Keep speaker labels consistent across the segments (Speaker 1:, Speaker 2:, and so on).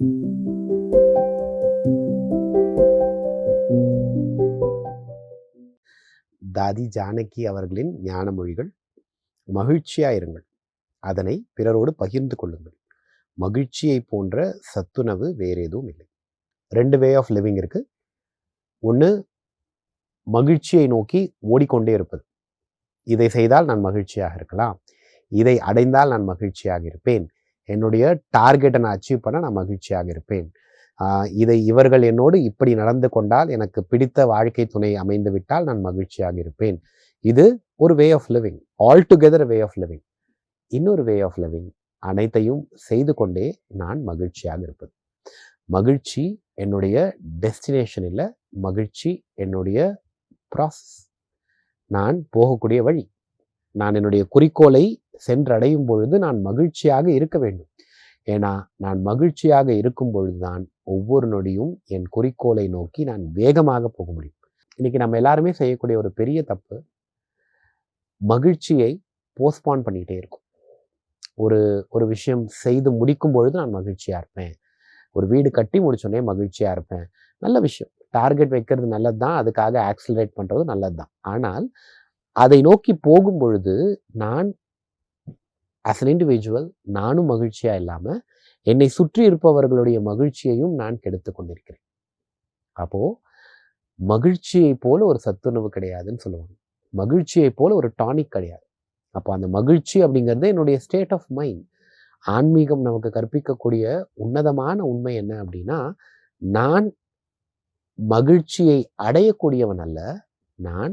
Speaker 1: தாதி ஜானகி அவர்களின் ஞான மொழிகள் மகிழ்ச்சியாக இருங்கள். அதனை பிறரோடு பகிர்ந்து கொள்ளுங்கள். மகிழ்ச்சியை போன்ற சத்துணவு வேற எதுவும் இல்லை. ரெண்டு வே ஆஃப் லிவிங் இருக்கு. ஒன்று மகிழ்ச்சியை நோக்கி ஓடிக்கொண்டே இருப்பது. இதை செய்தால் நான் மகிழ்ச்சியாக இருக்கலாம். இதை அடைந்தால் நான் மகிழ்ச்சியாக இருப்பேன். என்னுடைய டார்கெட்டை நான் அச்சீவ் பண்ண நான் மகிழ்ச்சியாக இருப்பேன். இதை இவர்கள் என்னோடு இப்படி நடந்து கொண்டால் எனக்கு பிடித்த வாழ்க்கை துணை அமைந்து விட்டால் நான் மகிழ்ச்சியாக இருப்பேன். இது ஒரு way of living all together way of living இன்னொரு வே ஆஃப் லிவிங் அனைத்தையும் செய்து கொண்டே நான் மகிழ்ச்சியாக இருப்பது மகிழ்ச்சி என்னுடைய டெஸ்டினேஷன் இல்லை மகிழ்ச்சி என்னுடைய ப்ராசஸ் நான் போகக்கூடிய வழி. நான் என்னுடைய குறிக்கோளை சென்றடையும் பொழுது நான் மகிழ்ச்சியாக இருக்க வேண்டும். ஏன்னா நான் மகிழ்ச்சியாக இருக்கும் பொழுதுதான் ஒவ்வொரு நொடியும் என் குறிக்கோளை நோக்கி நான் வேகமாக போக முடியும். இன்னைக்கு நம்ம எல்லாருமே செய்யக்கூடிய ஒரு பெரிய தப்பு மகிழ்ச்சியை போஸ்ட்பான் பண்ணிகிட்டே இருக்கும். ஒரு ஒரு விஷயம் செய்து முடிக்கும் பொழுது நான் மகிழ்ச்சியாக இருப்பேன். ஒரு வீடு கட்டி முடிச்சோடனே மகிழ்ச்சியாக இருப்பேன். நல்ல விஷயம். டார்கெட் வைக்கிறது நல்லது தான் அதுக்காக ஆக்சிலரேட் பண்ணுறது நல்லது தான் ஆனால் அதை நோக்கி போகும் பொழுது நான் ஆஸ் அன் இண்டிவிஜுவல் நானும் மகிழ்ச்சியாக இல்லாமல் என்னை சுற்றி இருப்பவர்களுடைய மகிழ்ச்சியையும் நான் கெடுத்து கொண்டிருக்கிறேன். அப்போது மகிழ்ச்சியை போல ஒரு சத்துணவு கிடையாதுன்னு சொல்லுவாங்க. மகிழ்ச்சியை போல ஒரு டானிக் கிடையாது. அப்போ அந்த மகிழ்ச்சி அப்படிங்கிறது என்னுடைய ஸ்டேட் ஆஃப் மைண்ட் ஆன்மீகம் நமக்கு கற்பிக்கக்கூடிய உன்னதமான உண்மை என்ன அப்படின்னா நான் மகிழ்ச்சியை அடையக்கூடியவன் அல்ல நான்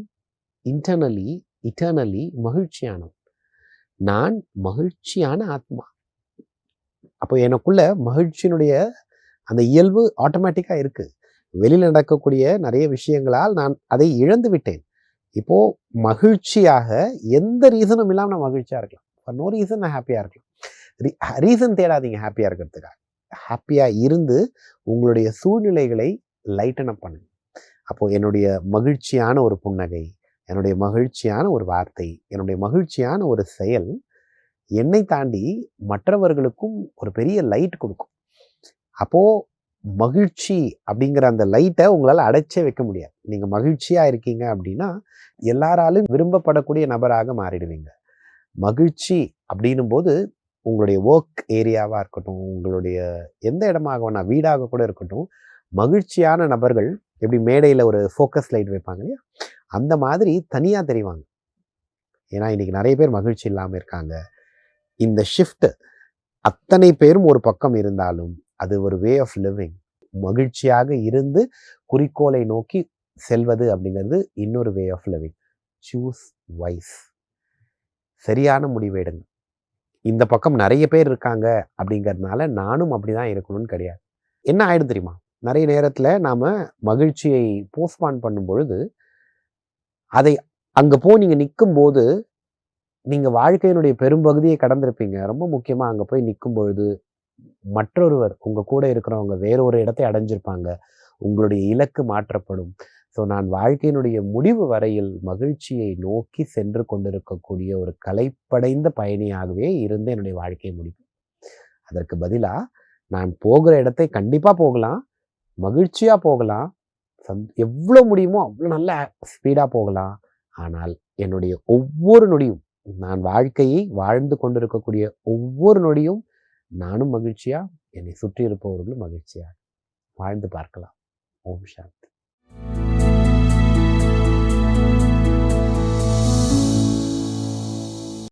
Speaker 1: இன்டர்னலி இட்டர்னலி மகிழ்ச்சியானவன். நான் மகிழ்ச்சியான ஆத்மா. அப்போ எனக்குள்ள மகிழ்ச்சியினுடைய அந்த இயல்பு ஆட்டோமேட்டிக்காக இருக்குது வெளியில் நடக்கக்கூடிய நிறைய விஷயங்களால் நான் அதை இழந்து விட்டேன். இப்போது மகிழ்ச்சியாக எந்த ரீசனும் இல்லாமல் நான் மகிழ்ச்சியாக இருக்கலாம். ஃபார் நோ ரீசன் நான் ஹாப்பியாக இருக்கலாம். ரீசன் தேடாதீங்க ஹாப்பியாக இருக்கிறதுக்காக. ஹாப்பியாக இருந்து உங்களுடைய சூழ்நிலைகளை லைட்டன் அப் பண்ணுங்க. அப்போது என்னுடைய மகிழ்ச்சியான ஒரு புன்னகை என்னுடைய மகிழ்ச்சியான ஒரு வார்த்தை என்னுடைய மகிழ்ச்சியான ஒரு செயல் என்னை தாண்டி மற்றவர்களுக்கும் ஒரு பெரிய லைட் கொடுக்கும். அப்போது மகிழ்ச்சி அப்படிங்கிற அந்த லைட்டை உங்களால் அடைச்சே வைக்க முடியாது. நீங்கள் மகிழ்ச்சியாக இருக்கீங்க அப்படின்னா எல்லாராலும் விரும்பப்படக்கூடிய நபராக மாறிடுவீங்க. மகிழ்ச்சி அப்படின்னும் போது உங்களுடைய ஒர்க் ஏரியாவாக இருக்கட்டும் உங்களுடைய எந்த இடமாக வேணால் வீடாக கூட இருக்கட்டும் மகிழ்ச்சியான நபர்கள் எப்படி மேடையில் ஒரு ஃபோக்கஸ் லைட் வைப்பாங்க இல்லையா? அந்த மாதிரி தனியாக தெரிவாங்க. ஏன்னா இன்றைக்கி நிறைய பேர் மகிழ்ச்சி இல்லாமல் இருக்காங்க. இந்த ஷிஃப்ட் அத்தனை பேரும் ஒரு பக்கம் இருந்தாலும் அது ஒரு வே ஆஃப் லிவிங் மகிழ்ச்சியாக இருந்து குறிக்கோளை நோக்கி செல்வது அப்படிங்கிறது இன்னொரு way of living choose wise சரியான முடிவெடுங்க இந்த பக்கம் நிறைய பேர் இருக்காங்க அப்படிங்கிறதுனால நானும் அப்படி தான் இருக்கணும்னு கிடையாது. என்ன ஆயிடும் தெரியுமா? நிறைய நேரத்தில் நாம் மகிழ்ச்சியை போஸ்ட்பான் பண்ணும் பொழுது அதை அங்கே போ நீங்கள் நிற்கும் போது நீங்கள் வாழ்க்கையினுடைய பெரும்பகுதியை கடந்திருப்பீங்க. ரொம்ப முக்கியமாக அங்கே போய் நிற்கும் பொழுது மற்றொருவர் உங்கள் கூட இருக்கிறவங்க வேறொரு இடத்தை அடைஞ்சிருப்பாங்க. உங்களுடைய இலக்கு மாற்றப்படும். ஸோ நான் வாழ்க்கையினுடைய முடிவு வரையில் மகிழ்ச்சியை நோக்கி சென்று கொண்டிருக்கக்கூடிய ஒரு கலைப்படைந்த பயணியாகவே இருந்து என்னுடைய வாழ்க்கை முடிவு அதற்கு பதிலாக நான் போகிற இடத்தை கண்டிப்பாக போகலாம். மகிழ்ச்சியாக போகலாம். சந் எவ்வளோ முடியுமோ அவ்வளோ நல்ல ஸ்பீடாக போகலாம். ஆனால் என்னுடைய ஒவ்வொரு நொடியும் நான் வாழ்க்கையை வாழ்ந்து கொண்டிருக்கக்கூடிய ஒவ்வொரு நொடியும் நானும் மகிழ்ச்சியாக என்னை சுற்றி இருப்பவர்களும் மகிழ்ச்சியாக வாழ்ந்து பார்க்கலாம். ஓம் சாந்தி.